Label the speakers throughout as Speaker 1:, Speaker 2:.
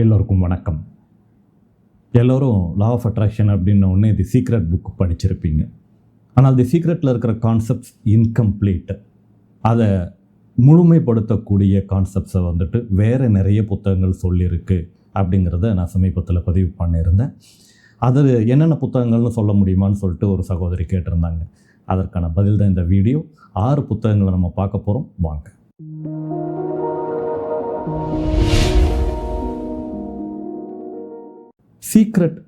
Speaker 1: எல்லோருக்கும் வணக்கம் எல்லோரும் லா ஆஃப் அட்ராக்ஷன் அப்படின்ன ஒன்று தி சீக்ரெட் புக் படிச்சிருப்பீங்க ஆனால் தி சீக்ரெட்டில் இருக்கிற கான்செப்ட்ஸ் இன்கம்ப்ளீட் அதை முழுமைப்படுத்தக்கூடிய கான்செப்ட்ஸை வந்துட்டு வேறு நிறைய புத்தகங்கள் சொல்லியிருக்கு அப்படிங்கிறத நான் சமீபத்தில் பதிவு பண்ணியிருந்தேன் அது என்னென்ன புத்தகங்கள்னு சொல்ல முடியுமான்னு சொல்லிட்டு ஒரு சகோதரி கேட்டிருந்தாங்க அதற்கான பதில் தான் இந்த வீடியோ ஆறு புத்தகங்களை நம்ம பார்க்க போகிறோம் வாங்க சீக்ரெட்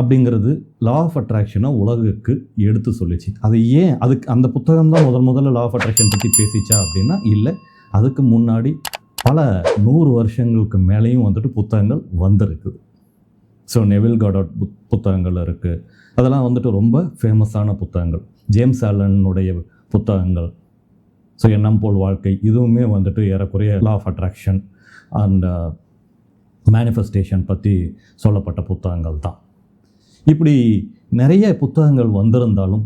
Speaker 1: அப்படிங்கிறது லா ஆஃப் அட்ராக்ஷனை உலகுக்கு எடுத்து சொல்லிச்சு அது ஏன் அதுக்கு அந்த புத்தகம் தான் முதல் முதல்ல லா ஆஃப் அட்ராக்ஷன் பற்றி பேசிச்சா அப்படின்னா இல்லை அதுக்கு முன்னாடி பல நூறு வருஷங்களுக்கு மேலேயும் வந்துட்டு புத்தகங்கள் வந்திருக்கு ஸோ நெவில் காடாட் புத் புத்தகங்கள் இருக்குது அதெல்லாம் வந்துட்டு ரொம்ப ஃபேமஸான புத்தகங்கள் ஜேம்ஸ் ஆலனுடைய புத்தகங்கள் ஸோ எண்ணம் போல் வாழ்க்கை இதுவுமே வந்துட்டு ஏறக்குறைய law of attraction and manifestation பற்றி சொல்லப்பட்ட புத்தகங்கள் தான் இப்படி நிறைய புத்தகங்கள் வந்திருந்தாலும்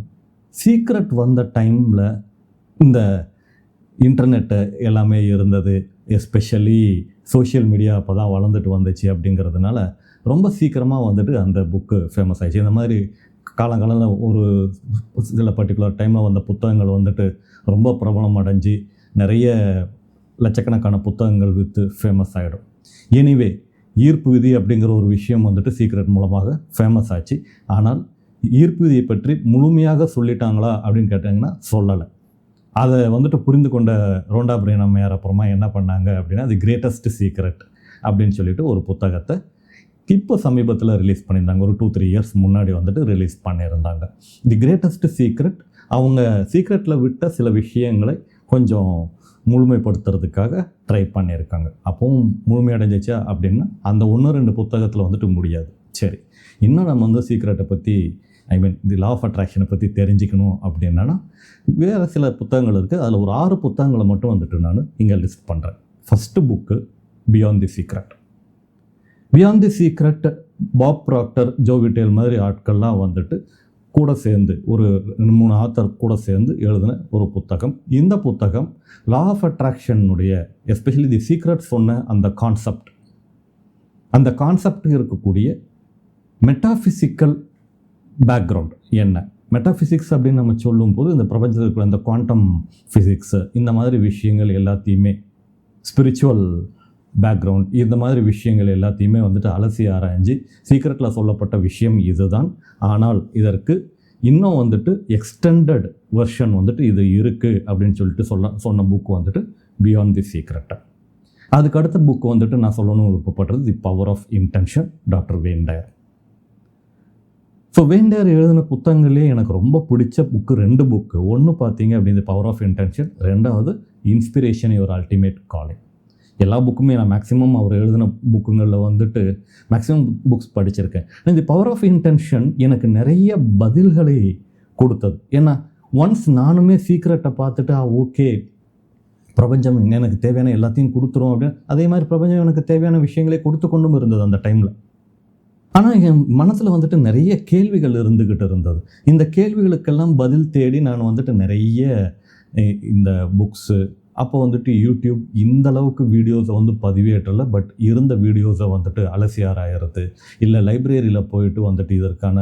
Speaker 1: சீக்ரெட் வந்த டைமில் இந்த இன்டர்நெட்டு எல்லாமே இருந்தது எஸ்பெஷலி சோஷியல் மீடியா அப்போ தான் வளர்ந்துட்டு வந்துச்சு அப்படிங்கிறதுனால ரொம்ப சீக்கிரமாக வந்துட்டு அந்த புக்கு ஃபேமஸ் ஆகிடுச்சு இந்த மாதிரி காலங்காலம் ஒரு சில பர்டிகுலர் டைமில் வந்த புத்தகங்கள் வந்துட்டு ரொம்ப பிரபலம் அடைஞ்சு நிறைய லட்சக்கணக்கான புத்தகங்கள் விற்று ஃபேமஸ் ஆகிடும் எனிவே ஈர்ப்பு விதி அப்படிங்கிற ஒரு விஷயம் வந்துட்டு சீக்ரெட் மூலமாக ஃபேமஸ் ஆச்சு ஆனால் ஈர்ப்பு விதியை பற்றி முழுமையாக சொல்லிட்டாங்களா அப்படின்னு கேட்டாங்கன்னா சொல்லலை அதை வந்துட்டு புரிந்து கொண்ட ரோண்டா பிரேன் அம்மையார் அப்புறமா என்ன பண்ணாங்க அப்படின்னா அது கிரேட்டஸ்ட் சீக்ரெட் அப்படின்னு சொல்லிட்டு ஒரு புத்தகத்தை இப்போ சமீபத்தில் ரிலீஸ் பண்ணியிருந்தாங்க ஒரு டூ த்ரீ இயர்ஸ் முன்னாடி வந்துட்டு ரிலீஸ் பண்ணியிருந்தாங்க தி கிரேட்டஸ்ட் சீக்ரெட் அவங்க சீக்ரெட்டில் விட்ட சில விஷயங்களை கொஞ்சம் முழுமைப்படுத்துறதுக்காக ட்ரை பண்ணியிருக்காங்க அப்பவும் முழுமையடைஞ்சிச்சா அப்படின்னா அந்த ஒன்று ரெண்டு புத்தகத்தில் வந்துட்டு முடியாது சரி இன்னும் நம்ம வந்து சீக்ரெட்டை பற்றி ஐ மீன் தி லா ஆஃப் அட்ராக்ஷனை பற்றி தெரிஞ்சுக்கணும் அப்படின்னா வேறு சில புத்தகங்கள் இருக்குது அதில் ஒரு ஆறு புத்தகங்களை மட்டும் வந்துட்டு நான் இங்கே லிஸ்ட் பண்ணுறேன் first book beyond the secret beyond the secret Bob Proctor Joe Vitale மாதிரி ஆட்கள்லாம் வந்துட்டு கூட சேர்ந்து ஒரு மூணு ஆத்தர் கூட சேர்ந்து எழுதின ஒரு புத்தகம் இந்த புத்தகம் லா ஆஃப் அட்ராக்ஷனுடைய எஸ்பெஷலி தி சீக்ரெட் சொன்ன அந்த கான்செப்ட் அந்த கான்செப்ட் இருக்கக்கூடிய மெட்டாஃபிசிக்கல் பேக்ரவுண்ட் என்ன மெட்டாஃபிசிக்ஸ் அப்படின்னு நம்ம சொல்லும்போது இந்த பிரபஞ்சத்தில் இந்த அந்த குவாண்டம் ஃபிசிக்ஸு இந்த மாதிரி விஷயங்கள் எல்லாத்தையுமே ஸ்பிரிச்சுவல் பேக்ரவுண்ட் இந்த மாதிரி விஷயங்கள் எல்லாத்தையுமே வந்துட்டு அலசி ஆராய்ஞ்சு சீக்கிரட்டில் சொல்லப்பட்ட விஷயம் இதுதான் ஆனால் இதற்கு இன்னும் வந்துட்டு எக்ஸ்டெண்டட் வெர்ஷன் வந்துட்டு இது இருக்குது அப்படின்னு சொல்லிட்டு சொல்ல சொன்ன புக் வந்துட்டு பியாண்ட் தி சீக்ரெட்டை அதுக்கடுத்த புக் வந்துட்டு நான் சொல்லணும் விருப்பப்படுறது the power of intention doctor Wayne Dyer so Wayne Dyer எழுதின புத்தகங்களே எனக்கு ரொம்ப பிடிச்ச புக்கு ரெண்டு புக்கு ஒன்று பார்த்தீங்க அப்படின்னு பவர் ஆஃப் இன்டென்ஷன் ரெண்டாவது இன்ஸ்பிரேஷன் யுவர் அல்டிமேட் காலிங் எல்லா புக்குமே நான் மேக்ஸிமம் அவர் எழுதின புக்குங்களில் வந்துட்டு மேக்ஸிமம் புக்ஸ் படிச்சிருக்கேன் இந்த பவர் ஆஃப் இன்டென்ஷன் எனக்கு நிறைய பதில்களை கொடுத்தது ஏன்னா ஒன்ஸ் நானுமே சீக்ரெட்டை பார்த்துட்டு ஆ ஓகே பிரபஞ்சம் எனக்கு தேவையான எல்லாத்தையும் கொடுத்துரும் அப்படின்னு அதே மாதிரி பிரபஞ்சம் எனக்கு தேவையான விஷயங்களே கொடுத்து கொண்டும் இருந்தது அந்த டைமில் ஆனால் என் மனசில் வந்துட்டு நிறைய கேள்விகள் இருந்துக்கிட்டு இருந்தது இந்த கேள்விகளுக்கெல்லாம் பதில் தேடி நான் வந்துட்டு நிறைய இந்த புக்ஸு அப்போ வந்துட்டு யூடியூப் இந்த அளவுக்கு வீடியோஸை வந்து பதிவேற்றலை பட் இருந்த வீடியோஸை வந்துட்டு அலசியாராயிறது இல்லை லைப்ரரியில் போயிட்டு வந்துட்டு இதற்கான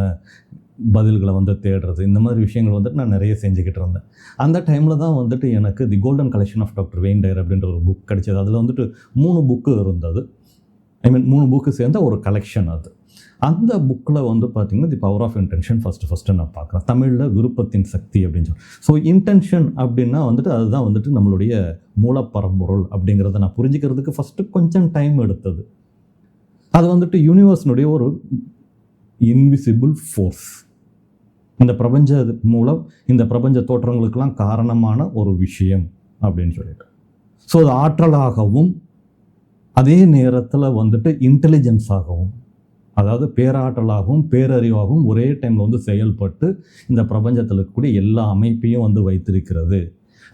Speaker 1: பதில்களை வந்து தேடுறது இந்த மாதிரி விஷயங்கள் வந்துட்டு நான் நிறைய செஞ்சுக்கிட்டு இருந்தேன் அந்த டைமில் தான் வந்துட்டு எனக்கு the golden collection of doctor Wayne Dyer அப்படின்ற ஒரு புக் கிடைச்சது அதில் வந்துட்டு மூணு புக்கு இருந்தது ஐ மீன் மூணு புக்கு சேர்ந்த ஒரு கலெக்ஷன் அது அந்த புக்கில் வந்து பார்த்திங்கன்னா the power of intention first first நான் பார்க்குறேன் தமிழில் விருப்பத்தின் சக்தி அப்படின்னு சொல்லி ஸோ இன்டென்ஷன் அப்படின்னா வந்துட்டு அதுதான் வந்துட்டு நம்மளுடைய மூலப்பரம்பொருள் அப்படிங்கிறத நான் புரிஞ்சுக்கிறதுக்கு ஃபஸ்ட்டு கொஞ்சம் டைம் எடுத்தது அது வந்துட்டு யூனிவர்ஸ்னுடைய ஒரு இன்விசிபிள் ஃபோர்ஸ் இந்த பிரபஞ்ச மூலம் இந்த பிரபஞ்ச தோற்றங்களுக்கெல்லாம் காரணமான ஒரு விஷயம் அப்படின்னு சொல்லிட்டு ஸோ அது ஆற்றலாகவும் அதே நேரத்தில் வந்துட்டு இன்டெலிஜென்ஸாகவும் அதாவது பேராற்றலாகவும் பேரறிவாகவும் ஒரே டைமில் வந்து செயல்பட்டு இந்த பிரபஞ்சத்தில் இருக்கக்கூடிய எல்லா அமைப்பையும் வந்து வைத்திருக்கிறது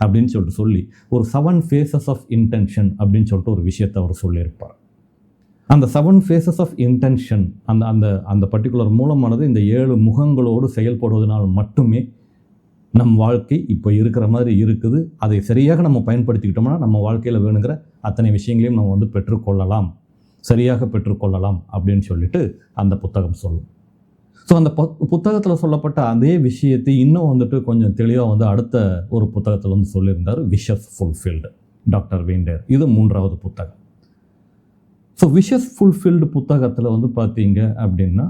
Speaker 1: அப்படின்னு சொல்லிட்டு சொல்லி ஒரு செவன் ஃபேஸஸ் ஆஃப் இன்டென்ஷன் அப்படின்னு சொல்லிட்டு ஒரு விஷயத்தை அவர் சொல்லியிருப்பார் அந்த செவன் ஃபேஸஸ் ஆஃப் இன்டென்ஷன் அந்த அந்த அந்த பர்டிகுலர் மூலமானது இந்த ஏழு முகங்களோடு செயல்படுவதனால் மட்டுமே நம் வாழ்க்கை இப்போ இருக்கிற மாதிரி இருக்குது அதை சரியாக நம்ம பயன்படுத்திக்கிட்டோம்னா நம்ம வாழ்க்கையில் வேணுங்கிற அத்தனை விஷயங்களையும் நம்ம வந்து பெற்றுக்கொள்ளலாம் சரியாக பெற்றுக்கொள்ளலாம் அப்படின்னு சொல்லிட்டு அந்த புத்தகம் சொல்லும் ஸோ அந்த புத்தகத்தில் சொல்லப்பட்ட அதே விஷயத்தை இன்னும் வந்துட்டு கொஞ்சம் தெளிவாக வந்து அடுத்த ஒரு புத்தகத்தில் வந்து சொல்லியிருந்தார் விஷஸ் ஃபுல்ஃபில்டு டாக்டர் வேண்டர் இது மூன்றாவது புத்தகம் ஸோ விஷஸ் ஃபுல்ஃபில்டு புத்தகத்தில் வந்து பார்த்தீங்க அப்படின்னா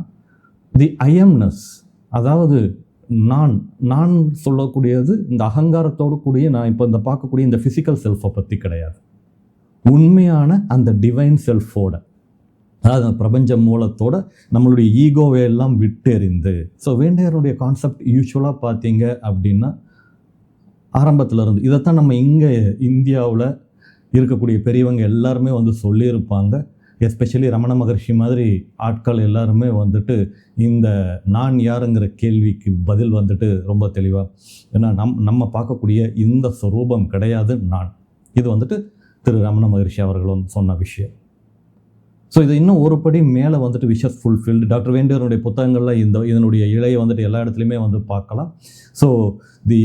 Speaker 1: தி ஐஎம்னஸ் அதாவது நான் நான் சொல்லக்கூடியது இந்த அகங்காரத்தோடு கூடிய நான் இப்போ இந்த பார்க்கக்கூடிய இந்த ஃபிசிக்கல் செல்ஃபை பற்றி கிடையாது உண்மையான அந்த டிவைன் செல்ஃபோட அதாவது அந்த பிரபஞ்ச மூலத்தோட நம்மளுடைய ஈகோவை எல்லாம் விட்டெறிந்து ஸோ வேண்டையருடைய கான்செப்ட் யூஸ்வலாக பார்த்தீங்க அப்படின்னா ஆரம்பத்தில் இருந்து இதைத்தான் நம்ம இங்கே இந்தியாவில் இருக்கக்கூடிய பெரியவங்க எல்லாருமே வந்து சொல்லியிருப்பாங்க எஸ்பெஷலி ரமண மகர்ஷி மாதிரி ஆட்கள் எல்லாருமே வந்துட்டு இந்த நான் யாருங்கிற கேள்விக்கு பதில் வந்துட்டு ரொம்ப தெளிவாக ஏன்னா நம் நம்ம பார்க்கக்கூடிய இந்த ஸ்வரூபம் கிடையாது நான் இது வந்துட்டு திரு ரமண மகரிஷி அவர்கள் வந்து சொன்ன விஷயம் ஸோ இது இன்னும் ஒரு படி மேலே வந்துட்டு விஷஸ் ஃபுல்ஃபில்டு டாக்டர் வேண்டியவருடைய புத்தகங்களில் இந்த இதனுடைய இலையை வந்துட்டு எல்லா இடத்துலையுமே வந்து பார்க்கலாம் ஸோ தி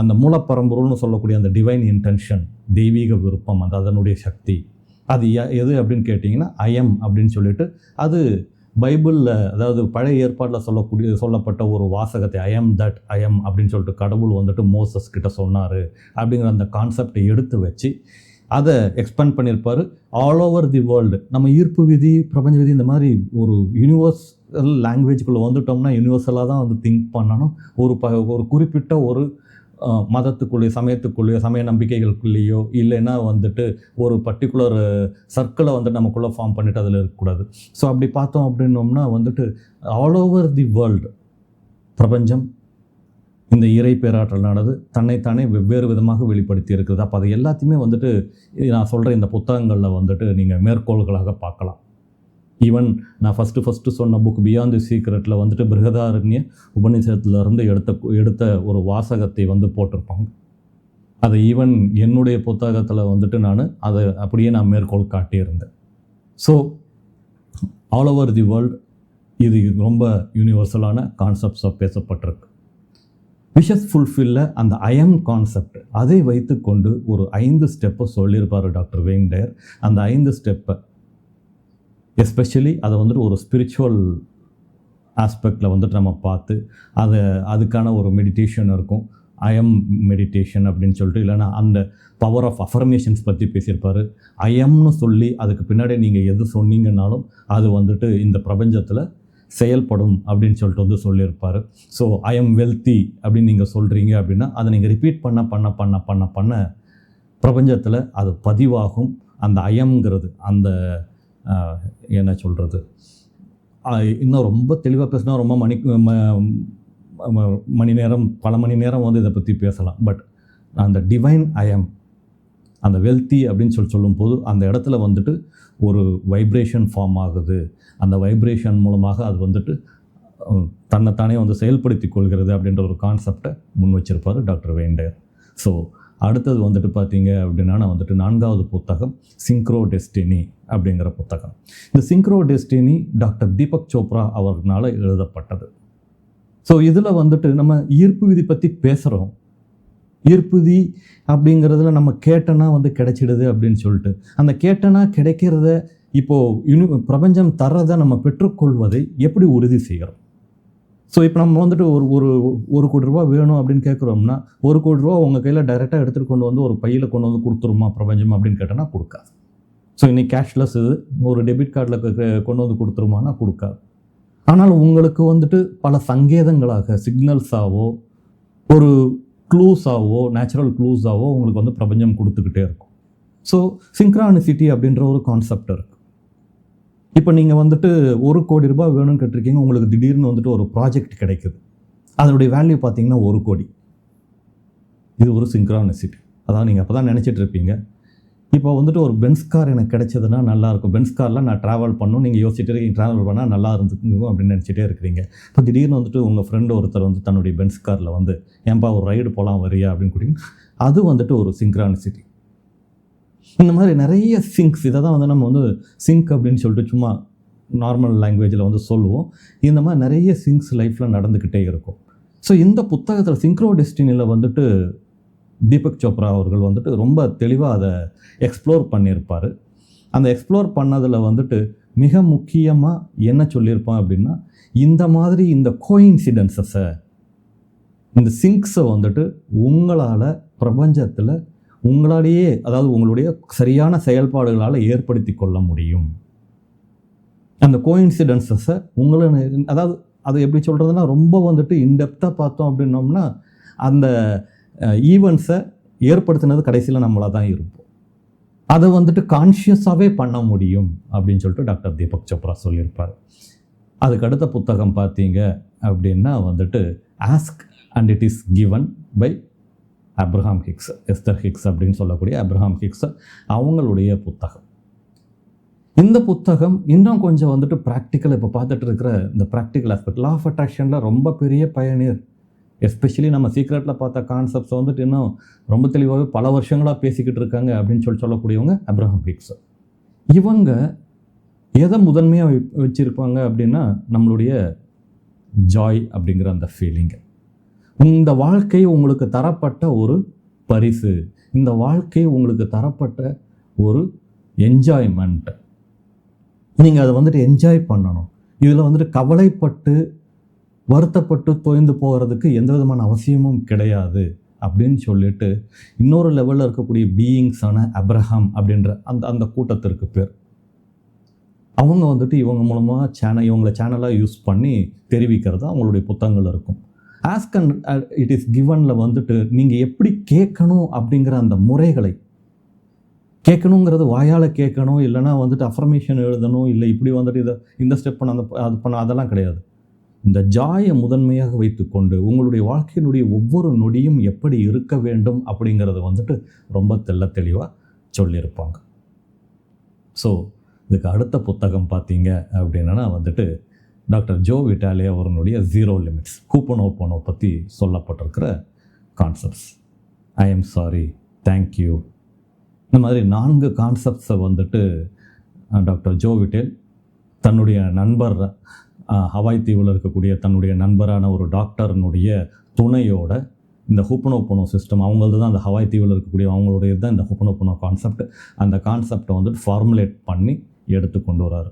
Speaker 1: அந்த மூலப்பரம்பொருள்னு சொல்லக்கூடிய அந்த டிவைன் இன்டென்ஷன் தெய்வீக விருப்பம் அந்த அதனுடைய சக்தி அது எது அப்படின்னு கேட்டிங்கன்னா அயம் அப்படின்னு சொல்லிட்டு அது பைபிளில் அதாவது பழைய ஏற்பாட்டில் சொல்லக்கூடிய சொல்லப்பட்ட ஒரு வாசகத்தை ஐஎம் தட் ஐஎம் அப்படின்னு சொல்லிட்டு கடவுள் வந்துட்டு மோசஸ் கிட்ட சொன்னார் அப்படிங்கிற அந்த கான்செப்டை எடுத்து வச்சு அதை எக்ஸ்பேண்ட் பண்ணியிருப்பார் ஆல் ஓவர் தி வேர்ல்டு நம்ம ஈர்ப்பு விதி பிரபஞ்ச விதி இந்த மாதிரி ஒரு யூனிவர்சல் லாங்குவேஜ்குள்ளே வந்துட்டோம்னா யூனிவர்சலாக தான் வந்து திங்க் பண்ணணும் ஒரு ப ஒரு குறிப்பிட்ட ஒரு மதத்துக்குள்ளேயோ சமயத்துக்குள்ளேயோ சமய நம்பிக்கைகளுக்குள்ளேயோ இல்லைன்னா வந்துட்டு ஒரு பர்டிகுலர் சர்க்கிளை வந்துட்டு நமக்குள்ளே ஃபார்ம் பண்ணிட்டு அதில் இருக்கக்கூடாது ஸோ அப்படி பார்த்தோம் அப்படின்னோம்னா வந்துட்டு ஆல் ஓவர் தி வேர்ல்டு பிரபஞ்சம் இந்த இறை பேராற்றலானது தன்னைத்தானே வெவ்வேறு விதமாக வெளிப்படுத்தி இருக்கிறது அப்போ அது எல்லாத்தையுமே வந்துட்டு நான் சொல்கிற இந்த புத்தகங்களில் வந்துட்டு நீங்கள் மேற்கோள்களாக பார்க்கலாம் ஈவன் நான் ஃபஸ்ட்டு ஃபஸ்ட்டு சொன்ன புக் பியாண்ட் தி சீக்ரெட்டில் வந்துட்டு பிருகதாரண்ய உபநிஷத்துலேருந்து எடுத்த எடுத்த ஒரு வாசகத்தை வந்து போட்டிருப்பாங்க அதை ஈவன் என்னுடைய புத்தகத்தில் வந்துட்டு நான் அதை அப்படியே நான் மேற்கோள் காட்டியிருந்தேன் so all over the world இது ரொம்ப யூனிவர்சலான கான்செப்ட்ஸாக பேசப்பட்டிருக்கு விஷஸ் ஃபுல்ஃபில்ல அந்த அயம் கான்செப்ட் அதை வைத்துக்கொண்டு ஒரு ஐந்து ஸ்டெப்பை சொல்லியிருப்பார் டாக்டர் வேண்டர் அந்த ஐந்து ஸ்டெப்பை எஸ்பெஷலி அதை வந்துட்டு ஒரு ஸ்பிரிச்சுவல் ஆஸ்பெக்டில் வந்துட்டு நம்ம பார்த்து அதை அதுக்கான ஒரு மெடிடேஷன் இருக்கும் அயம் மெடிடேஷன் அப்படின்னு சொல்லிட்டு இல்லைன்னா அந்த பவர் ஆஃப் அஃபர்மேஷன்ஸ் பற்றி பேசியிருப்பார் அயம்னு சொல்லி அதுக்கு பின்னாடி நீங்கள் எது சொன்னீங்கன்னாலும் அது வந்துட்டு இந்த பிரபஞ்சத்தில் செயல்படும் அப்படின்னு சொல்லிட்டு வந்து சொல்லியிருப்பார் ஸோ ஐ எம் வெல்த்தி அப்படின்னு நீங்கள் சொல்கிறீங்க அப்படின்னா அதை நீங்கள் ரிப்பீட் பண்ண பண்ண பண்ண பண்ண பண்ண பிரபஞ்சத்தில் அது பதிவாகும் அந்த ஐயம்ங்கிறது அந்த என்ன சொல்கிறது இன்னும் ரொம்ப தெளிவாக பேசினா ரொம்ப மணி மணி நேரம் பல மணி நேரம் வந்து இதை பற்றி பேசலாம் பட் அந்த டிவைன் ஐயம் அந்த வெல்த்தி அப்படின்னு சொல்லி சொல்லும்போது அந்த இடத்துல வந்துட்டு ஒரு வைப்ரேஷன் ஃபார்ம் ஆகுது அந்த வைப்ரேஷன் மூலமாக அது வந்துட்டு தன்னைத்தானே வந்து செயல்படுத்தி கொள்கிறது அப்படின்ற ஒரு கான்செப்டை முன் வச்சிருப்பார் டாக்டர் வேண்டர் ஸோ அடுத்தது வந்துட்டு பார்த்தீங்க அப்படின்னா நான் வந்துட்டு நான்காவது புத்தகம் சிங்க்ரோ டெஸ்டினி அப்படிங்கிற புத்தகம் இந்த synchrodestiny doctor Deepak Chopra அவர்களால் எழுதப்பட்டது ஸோ இதில் வந்துட்டு நம்ம ஈர்ப்பு விதி பற்றி பேசுகிறோம் ஈர்ப்பு விதி அப்படிங்கிறதுல நம்ம கேட்டனா வந்து கிடைச்சிடுது அப்படின்னு சொல்லிட்டு அந்த கேட்டனா கிடைக்கிறத இப்போது யுனி பிரபஞ்சம் தர்றதை நம்ம பெற்றுக்கொள்வதை எப்படி உறுதி செய்கிறோம் ஸோ இப்போ நம்ம வந்துட்டு ஒரு ஒரு ஒரு கோடி ரூபா வேணும் அப்படின்னு கேட்குறோம்னா ஒரு கோடி ரூபா உங்கள் கையில் டைரெக்டாக எடுத்துகிட்டு கொண்டு வந்து ஒரு பையில் கொண்டு வந்து கொடுத்துருமா பிரபஞ்சம் அப்படின்னு கேட்டோம்னா கொடுக்காது ஸோ இன்றைக்கி கேஷ்லெஸ் இது ஒரு டெபிட் கார்டில் கொண்டு வந்து கொடுத்துருமானா கொடுக்காது ஆனால் உங்களுக்கு வந்துட்டு பல சங்கேதங்களாக சிக்னல்ஸாகவோ ஒரு க்ளூஸாகவோ நேச்சுரல் க்ளூஸாகவோ உங்களுக்கு வந்து பிரபஞ்சம் கொடுத்துக்கிட்டே இருக்கும் ஸோ சிங்க்ரானிசிட்டி அப்படின்ற ஒரு கான்செப்ட் இருக்குது இப்போ நீங்கள் வந்துட்டு ஒரு கோடி ரூபாய் வேணும்னு கேட்டிருக்கீங்க உங்களுக்கு திடீர்னு வந்துட்டு ஒரு ப்ராஜெக்ட் கிடைக்குது அதனுடைய வேல்யூ பார்த்தீங்கன்னா ஒரு கோடி இது ஒரு சிட்டி அதான் நீங்கள் அப்போ தான் நினச்சிட்டு இருப்பீங்க இப்போ வந்துட்டு ஒரு பென்ஸ் கார் எனக்கு கிடைச்சதுன்னா நல்லாயிருக்கும் பென்ஸ் காரில் நான் ட்ராவல் பண்ணும் நீங்கள் யோசிச்சுட்டு இருக்கீங்க ட்ராவல் பண்ணால் நல்லா இருந்துக்கும் அப்படின்னு நினச்சிட்டே இருக்கிறீங்க இப்போ திடீர்னு வந்துட்டு உங்கள் ஃப்ரெண்டு ஒருத்தர் வந்து தன்னுடைய பென்ஸ் காரில் வந்து ஏன்பா ஒரு ரைடு போகலாம் வரியா அப்படின்னு கூட்டிங்க அது வந்துட்டு ஒரு சிங்க்ரானிசிட்டி இந்த மாதிரி நிறைய சிங்க்ஸ் இதை தான் வந்து நம்ம வந்து சிங்க் அப்படின்னு சொல்லிட்டு சும்மா நார்மல் லாங்குவேஜில் வந்து சொல்லுவோம் இந்த மாதிரி நிறைய சிங்க்ஸ் லைஃப்பில் நடந்துக்கிட்டே இருக்கும் ஸோ இந்த புத்தகத்தில் சிங்க்ரோ டெஸ்டினியில் வந்துட்டு தீபக் சோப்ரா அவர்கள் வந்துட்டு ரொம்ப தெளிவாக அதை எக்ஸ்ப்ளோர் பண்ணியிருப்பார் அந்த எக்ஸ்ப்ளோர் பண்ணதில் வந்துட்டு மிக முக்கியமாக என்ன சொல்லியிருப்பான் அப்படின்னா இந்த மாதிரி இந்த கோயின்சிடென்சஸை இந்த சிங்க்ஸை வந்துட்டு உங்களால் பிரபஞ்சத்தில் உங்களாலேயே அதாவது உங்களுடைய சரியான செயல்பாடுகளால் ஏற்படுத்தி கொள்ள முடியும் அந்த கோயின்சிடென்சஸை உங்களை அதாவது அது எப்படி சொல்கிறதுனா ரொம்ப வந்துட்டு இன்டெப்த்தாக பார்த்தோம் அப்படின்னோம்னா அந்த ஈவெண்ட்ஸை ஏற்படுத்தினது கடைசியில் நம்மளாக தான் இருப்போம் அதை வந்துட்டு கான்ஷியஸாகவே பண்ண முடியும் அப்படின்னு சொல்லிட்டு டாக்டர் தீபக் சோப்ரா சொல்லியிருப்பார் அதுக்கடுத்த புத்தகம் பார்த்தீங்க அப்படின்னா வந்துட்டு ask and it is given by Abraham Hicks Esther Hicks அப்படின்னு சொல்லக்கூடிய அப்ரஹாம் ஹிக்ஸ் அவங்களுடைய புத்தகம் இந்த புத்தகம் இன்னும் கொஞ்சம் வந்துட்டு ப்ராக்டிக்கல் இப்போ பார்த்துட்டு இருக்கிற இந்த ப்ராக்டிக்கல் ஆஸ்பெக்ட் லா ஆஃப் அட்ராக்ஷனில் ரொம்ப பெரிய பயனியர் எஸ்பெஷலி நம்ம சீக்ரெட்டில் பார்த்த கான்செப்ட்ஸ் வந்துட்டு இன்னும் ரொம்ப தெளிவாகவே பல வருஷங்களாக பேசிக்கிட்டு இருக்காங்க அப்படின்னு சொல்லி சொல்லக்கூடியவங்க அப்ரஹாம் ஹிக்ஸ் இவங்க எதை முதன்மையாக வச்சுருப்பாங்க அப்படின்னா நம்மளுடைய ஜாய் அப்படிங்கிற அந்த ஃபீலிங்கை இந்த வாழ்க்கை உங்களுக்கு தரப்பட்ட ஒரு பரிசு இந்த வாழ்க்கை உங்களுக்கு தரப்பட்ட ஒரு என்ஜாய்மெண்ட் நீங்கள் அதை வந்துட்டு என்ஜாய் பண்ணணும் இதில் வந்துட்டு கவலைப்பட்டு வருத்தப்பட்டு தொய்ந்து போகிறதுக்கு எந்த விதமான அவசியமும் கிடையாது அப்படின்னு சொல்லிட்டு இன்னொரு லெவலில் இருக்கக்கூடிய பீயிங்ஸான அப்ரஹாம் அப்படின்ற அந்த அந்த கூட்டத்திற்கு பேர் அவங்க வந்துட்டு இவங்க மூலமாக சேனல் இவங்களை சேனலாக யூஸ் பண்ணி தெரிவிக்கிறது அவங்களுடைய புத்தகங்கள் இருக்கும் ஆஸ்க் அண்ட் இட் இஸ் கிவனில் வந்துட்டு நீங்கள் எப்படி கேட்கணும் அப்படிங்கிற அந்த முறைகளை கேட்கணுங்கிறது வாயால் கேட்கணும் இல்லைனா வந்துட்டு அஃபர்மேஷன் எழுதணும் இல்லை இப்படி வந்துட்டு இதை இந்த ஸ்டெப் பண்ண அந்த அது பண்ண அதெல்லாம் கிடையாது இந்த ஜாயை முதன்மையாக வைத்துக்கொண்டு உங்களுடைய வாழ்க்கையினுடைய ஒவ்வொரு நொடியும் எப்படி இருக்க வேண்டும் அப்படிங்கிறது வந்துட்டு ரொம்ப தெல்ல தெளிவாக சொல்லியிருப்பாங்க ஸோ இதுக்கு அடுத்த புத்தகம் பார்த்தீங்க அப்படின்னா வந்துட்டு டாக்டர் ஜோ விட்டாலே அவர்களுடைய ஜீரோ லிமிட்ஸ் கூப்பன் ஓப்பனோ பற்றி சொல்லப்பட்டிருக்கிற concepts I am sorry thank you இந்த மாதிரி நான்கு கான்செப்ட்ஸை வந்துட்டு டாக்டர் ஜோ விட்டேல் தன்னுடைய நண்பர் ஹவாய் தீவில் இருக்கக்கூடிய தன்னுடைய நண்பரான ஒரு டாக்டர்னுடைய துணையோட இந்த ஹூப்பனோப்பனோ சிஸ்டம் அவங்களது தான் அந்த ஹவாய் தீவில் இருக்கக்கூடிய அவங்களுடைய தான் இந்த ஹூப்பனோப்பனோ கான்செப்ட் அந்த கான்செப்டை வந்துட்டு ஃபார்முலேட் பண்ணி எடுத்து கொண்டு வராரு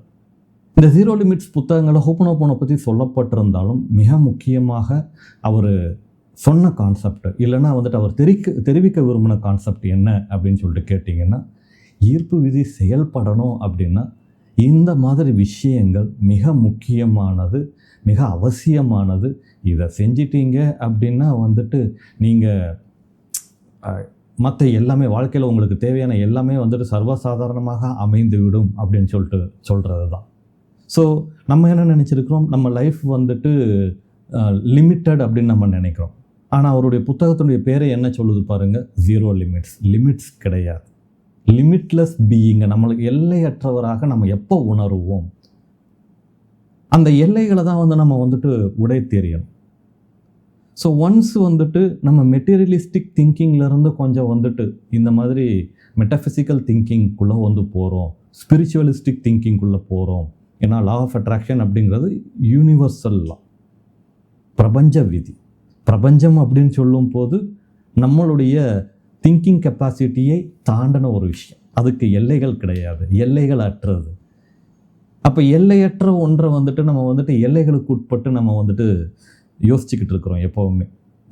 Speaker 1: இந்த ஜீரோ லிமிட்ஸ் புத்தகங்களை ஹோப்பனோப்பனை பற்றி சொல்லப்பட்டிருந்தாலும் மிக முக்கியமாக அவர் சொன்ன கான்செப்ட் இல்லைன்னா வந்துட்டு அவர் தெரிவிக்க தெரிவிக்க விரும்பின கான்செப்ட் என்ன அப்படின்னு சொல்லிட்டு கேட்டிங்கன்னா ஈர்ப்பு விதி செயல்படணும் அப்படின்னா இந்த மாதிரி விஷயங்கள் மிக முக்கியமானது மிக அவசியமானது இதை செஞ்சிட்டீங்க அப்படின்னா வந்துட்டு நீங்கள் மற்ற எல்லாமே வாழ்க்கையில் உங்களுக்கு தேவையான எல்லாமே வந்துட்டு சர்வசாதாரணமாக அமைந்துவிடும் அப்படின்னு சொல்லிட்டு சொல்கிறது தான் ஸோ நம்ம என்ன நினச்சிருக்கிறோம் நம்ம லைஃப் வந்துட்டு லிமிட்டட் அப்படின்னு நம்ம நினைக்கிறோம் ஆனால் அவருடைய புத்தகத்தினுடைய பேரை என்ன சொல்லுது பாருங்கள் ஜீரோ லிமிட்ஸ் லிமிட்ஸ் கிடையாது லிமிட்லெஸ் பீயிங்கை நம்மளுக்கு எல்லையற்றவராக நம்ம எப்போ உணருவோம் அந்த எல்லைகளை தான் வந்து நம்ம வந்துட்டு உடை தெரியணும் ஸோ ஒன்ஸ் வந்துட்டு நம்ம மெட்டீரியலிஸ்டிக் திங்கிங்லேருந்து கொஞ்சம் வந்துட்டு இந்த மாதிரி மெட்டஃபிசிக்கல் திங்கிங்குள்ளே வந்து போகிறோம் ஸ்பிரிச்சுவலிஸ்டிக் திங்கிங்குள்ளே போகிறோம் ஏன்னா லா ஆஃப் அட்ராக்ஷன் அப்படிங்கிறது யூனிவர்சல் லா பிரபஞ்ச விதி பிரபஞ்சம் அப்படின்னு சொல்லும்போது நம்மளுடைய திங்கிங் கெப்பாசிட்டியை தாண்டின ஒரு விஷயம் அதுக்கு எல்லைகள் கிடையாது எல்லைகள் அற்றது அப்போ எல்லையற்ற ஒன்றை வந்துட்டு நம்ம வந்துட்டு எல்லைகளுக்கு உட்பட்டு நம்ம வந்துட்டு யோசிச்சுக்கிட்டு இருக்கிறோம் எப்போவுமே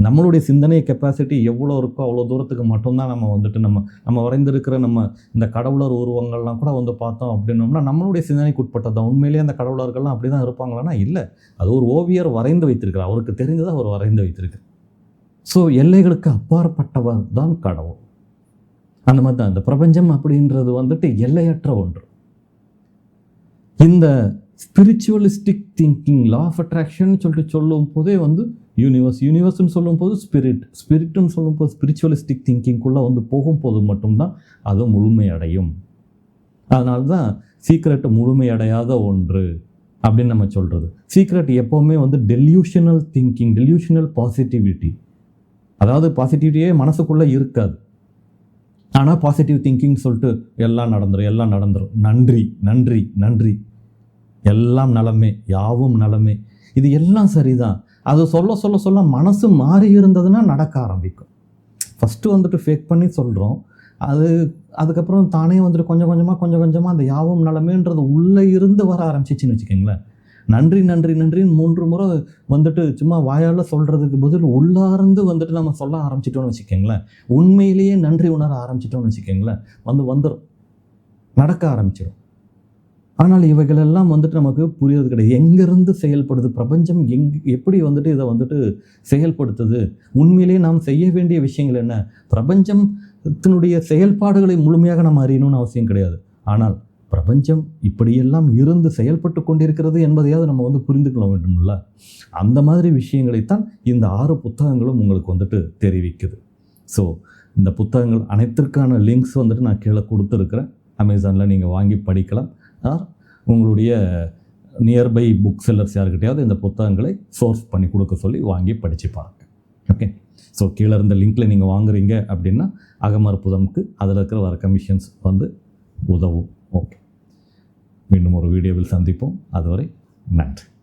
Speaker 1: நம்மளுடைய சிந்தனை கெப்பாசிட்டி எவ்வளோ இருக்கோ அவ்வளோ தூரத்துக்கு மட்டும்தான் நம்ம வந்துட்டு நம்ம நம்ம வரைந்திருக்கிற நம்ம இந்த கடவுளர் உருவங்கள்லாம் கூட வந்து பார்த்தோம் அப்படின்னோம்னா நம்மளுடைய சிந்தனைக்கு உட்பட்டதான் உண்மையிலேயே அந்த கடவுளர்கள்லாம் அப்படி தான் இருப்பாங்களான்னா இல்லை அது ஒரு ஓவியர் வரைந்து வைத்திருக்கிறார் அவருக்கு தெரிஞ்சதை அவர் வரைந்து வைத்திருக்கு ஸோ எல்லைகளுக்கு அப்பாற்பட்டவர் தான் கடவுள் அந்த மாதிரி தான் இந்த பிரபஞ்சம் அப்படின்றது வந்துட்டு எல்லையற்ற ஒன்று இந்த spiritualistic thinking law of attraction சொல்லிட்டு சொல்லும் போதே வந்து யூனிவர்ஸ் யூனிவர்ஸ்னு சொல்லும் போது ஸ்பிரிட் ஸ்பிரிட்னு சொல்லும் போது ஸ்பிரிச்சுவலிஸ்டிக் திங்கிங்குள்ளே வந்து போகும்போது மட்டும்தான் அது முழுமையடையும் அதனால தான் சீக்ரெட் முழுமையடையாத ஒன்று அப்படின்னு நம்ம சொல்கிறது சீக்ரெட் எப்போவுமே வந்து டெல்யூஷனல் திங்கிங் டெல்யூஷனல் பாசிட்டிவிட்டி அதாவது பாசிட்டிவிட்டியே மனசுக்குள்ளே இருக்காது ஆனால் பாசிட்டிவ் திங்கிங் சொல்லிட்டு எல்லாம் நடந்துடும் எல்லாம் நடந்துடும் நன்றி நன்றி நன்றி எல்லாம் நலமே யாவும் நலமே இது எல்லாம் சரிதான் அது சொல்ல சொல்ல சொல்ல மனசு மாறி இருந்ததுன்னா நடக்க ஆரம்பிக்கும் ஃபஸ்ட்டு வந்துட்டு ஃபேக் பண்ணி சொல்கிறோம் அது அதுக்கப்புறம் தானே வந்துட்டு கொஞ்சம் கொஞ்சமாக கொஞ்சம் கொஞ்சமாக அந்த யாவும் நலமேன்றது உள்ளே இருந்து வர ஆரம்பிச்சிச்சின்னு வச்சுக்கோங்களேன் நன்றி நன்றி நன்றின்னு மூன்று முறை வந்துட்டு சும்மா வாயால் சொல்கிறதுக்கு பதில் உள்ளார்ந்து வந்துட்டு நம்ம சொல்ல ஆரம்பிச்சிட்டோம்னு வச்சுக்கோங்களேன் உண்மையிலேயே நன்றி உணர ஆரம்பிச்சிட்டோம்னு வச்சுக்கோங்களேன் வந்து வந்துடும் நடக்க ஆரம்பிச்சிடும் ஆனால் இவைகளெல்லாம் வந்துட்டு நமக்கு புரியுறது கிடையாது எங்கேருந்து செயல்படுது பிரபஞ்சம் எங் எப்படி வந்துட்டு இதை வந்துட்டு செயல்படுத்துது உண்மையிலேயே நாம் செய்ய வேண்டிய விஷயங்கள் என்ன பிரபஞ்சத்தினுடைய செயல்பாடுகளை முழுமையாக நாம் அறியணும்னு அவசியம் கிடையாது ஆனால் பிரபஞ்சம் இப்படியெல்லாம் இருந்து செயல்பட்டு கொண்டிருக்கிறது என்பதையாவது நம்ம வந்து புரிந்து கொள்ள வேண்டும்ல அந்த மாதிரி விஷயங்களைத்தான் இந்த ஆறு புத்தகங்களும் உங்களுக்கு வந்துட்டு தெரிவிக்குது ஸோ இந்த புத்தகங்கள் அனைத்திற்கான லிங்க்ஸ் வந்துட்டு நான் கீழே கொடுத்துருக்குறேன் அமேசானில் நீங்கள் வாங்கி படிக்கலாம் உங்களுடைய நியர்பை புக் செல்லர்ஸ் யாருக்கிட்டையாவது இந்த புத்தகங்களை சோர்ஸ் பண்ணி கொடுக்க சொல்லி வாங்கி படித்து பாருங்க ஓகே ஸோ கீழே இருந்த லிங்க்கில் நீங்கள் வாங்குறீங்க அப்படின்னா அகமறுப்புதமுக்கு அதில் இருக்கிற வர கமிஷன்ஸ் வந்து உதவும் ஓகே மீண்டும் ஒரு வீடியோவில் சந்திப்போம் அதுவரை நன்றி